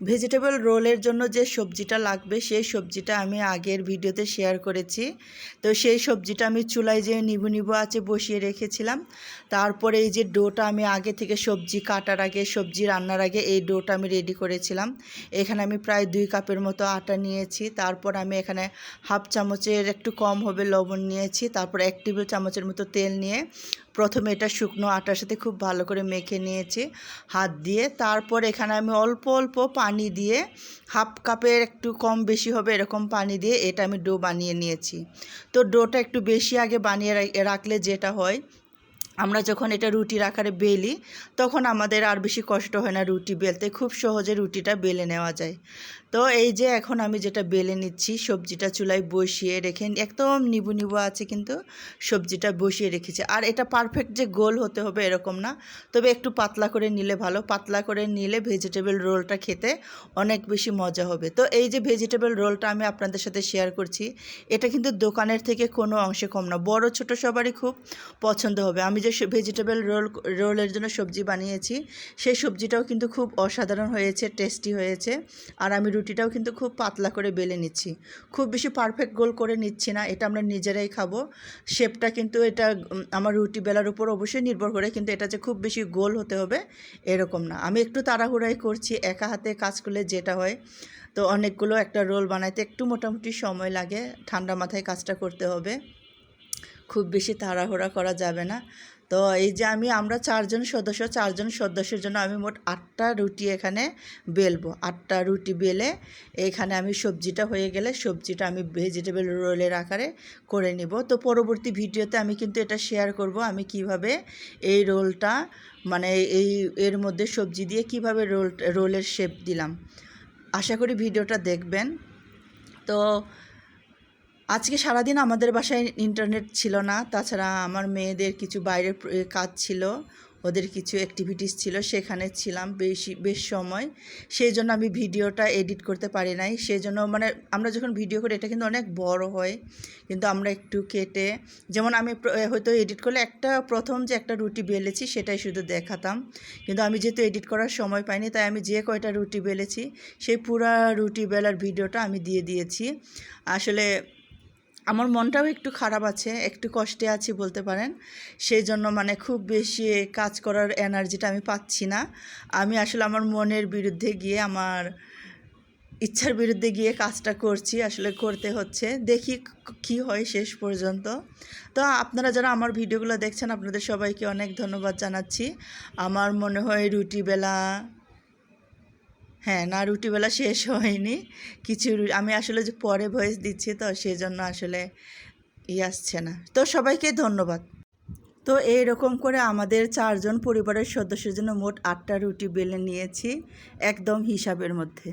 Vegetable রোলের জন্য যে সবজিটা লাগবে, সেই সবজিটা আমি আগের ভিডিওতে শেয়ার করেছি। তো সেই সবজিটা আমি চুলায় যে নিবু নিবু আছে বসিয়ে রেখেছিলাম, তারপরে এই যে ডোটা আমি আগে থেকে সবজি কাটার আগে, সবজি রান্নার আগে এই ডোটা আমি রেডি করেছিলাম। এখানে আমি প্রায় দুই কাপের মতো আটা নিয়েছি, তারপর আমি এখানে হাফ চামচের একটু কম হবে লবণ নিয়েছি, তারপর এক টেবিল চামচের মতো তেল নিয়ে প্রথমে এটা শুকনো আটার সাথে খুব ভালো করে মেখে নিয়েছি, হাত দিয়ে। তারপর এখানে আমি অল্প অল্প পানি দিয়ে, হাফ কাপের একটু কম বেশি হবে এরকম পানি দিয়ে এটা আমি ডো বানিয়ে নিয়েছি। তো ডোটা একটু বেশি আগে বানিয়ে রাখলে যেটা হয় আমরা যখন এটা রুটির আকারে বেলি, তখন আমাদের আর বেশি কষ্ট হয় না রুটি বেলতে, খুব সহজে রুটিটা বেলে নেওয়া যায়। তো এই যে এখন আমি যেটা বেলে নিচ্ছি, সবজিটা চুলায় বসিয়ে রেখে, একদম নিবু নিবু আছে কিন্তু সবজিটা বসিয়ে রেখেছি। আর এটা পারফেক্ট যে গোল হতে হবে এরকম না, তবে একটু পাতলা করে নিলে ভালো। পাতলা করে নিলে ভেজিটেবল রোলটা খেতে অনেক বেশি মজা হবে। তো এই যে ভেজিটেবল রোলটা আমি আপনাদের সাথে শেয়ার করছি, এটা কিন্তু দোকানের থেকে কোনো অংশে কম না, বড় ছোট সবারই খুব পছন্দ হবে। আমি যে ভেজিটেবল রোল রোলের জন্য সবজি বানিয়েছি, সেই সবজিটাও কিন্তু খুব অসাধারণ হয়েছে টেস্টি হয়েছে। আর আমি রুটিটাও কিন্তু খুব পাতলা করে বেলে নিচ্ছি। খুব বেশি পারফেক্ট গোল করে নিচ্ছি না, এটা আমরা নিজেরাই খাব। শেপটা কিন্তু এটা, আমার রুটি বেলার উপর অবশ্যই নির্ভর করে, কিন্তু এটা যে খুব বেশি গোল হতে হবে, এরকম না। আমি একটু তাড়াহুড়াই করছি, একা হাতে কাজ করলে যেটা হয়। তো অনেকগুলো একটা রোল বানাইতে একটু মোটামুটি সময় লাগে, ঠান্ডা মাথায় কাজটা করতে হবে। খুব বেশি তাড়াহুড়া করা যাবে না। তো এই যে আমি, আমরা চারজন সদস্য, চারজন সদস্যের জন্য আমি মোট আটটা রুটি এখানে বেলবো। আটটা রুটি বেলে এখানে আমি সবজিটা হয়ে গেলে সবজিটা আমি ভেজিটেবল রোলের আকারে করে নিব। তো পরবর্তী ভিডিওতে আমি কিন্তু এটা শেয়ার করব, আমি কীভাবে এই রোলটা মানে এই, এর মধ্যে সবজি দিয়ে কীভাবে রোল রোলের শেপ দিলাম। আশা করি ভিডিওটা দেখবেন। তো আজকে সারাদিন আমাদের বাসায় ইন্টারনেট ছিল না। তাছাড়া আমার মেয়েদের কিছু বাইরের কাজ ছিল। ওদের কিছু অ্যাক্টিভিটিস ছিল, সেখানে ছিলাম বেশি, বেশ সময়। সেই জন্য আমি ভিডিওটা এডিট করতে পারি নাই। সেই জন্য মানে আমরা যখন ভিডিও করি, এটা কিন্তু অনেক বড় হয়। কিন্তু আমরা একটু কেটে, যেমন আমি হয়তো এডিট করলে একটা প্রথম যে একটা রুটি বেলেছি, সেটাই শুধু দেখাতাম। কিন্তু আমি যেহেতু এডিট করার সময় পাইনি, তাই আমি যে কয়টা রুটি বেলেছি, সেই পুরা রুটি বেলার ভিডিওটা আমি দিয়ে দিয়েছি। আসলে আমার মনটাও একটু খারাপ আছে, একটু কষ্টে আছি বলতে পারেন। সেই জন্য মানে খুব বেশি কাজ করার এনার্জিটা আমি পাচ্ছি না। আমি আসলে আমার মনের বিরুদ্ধে গিয়ে, আমার ইচ্ছার বিরুদ্ধে গিয়ে কাজটা করছি, আসলে করতে হচ্ছে। দেখি কি হয় শেষ পর্যন্ত। তো আপনারা যারা আমার ভিডিওগুলো দেখছেন, আপনাদের সবাইকে অনেক ধন্যবাদ জানাচ্ছি। আমার মনে হয় রুটি বেলা হ্যাঁ না, রুটিবেলা শেষ হয়নি। কিছু আমি আসলে যে পরে ভয়েস দিচ্ছি তো সেই জন্য আসলে ই আসছে না। তো সবাইকে ধন্যবাদ। তো এই রকম করে আমাদের চারজন পরিবারের সদস্যের জন্য মোট আটটা রুটি বেলে নিয়েছি, একদম হিসাবের মধ্যে।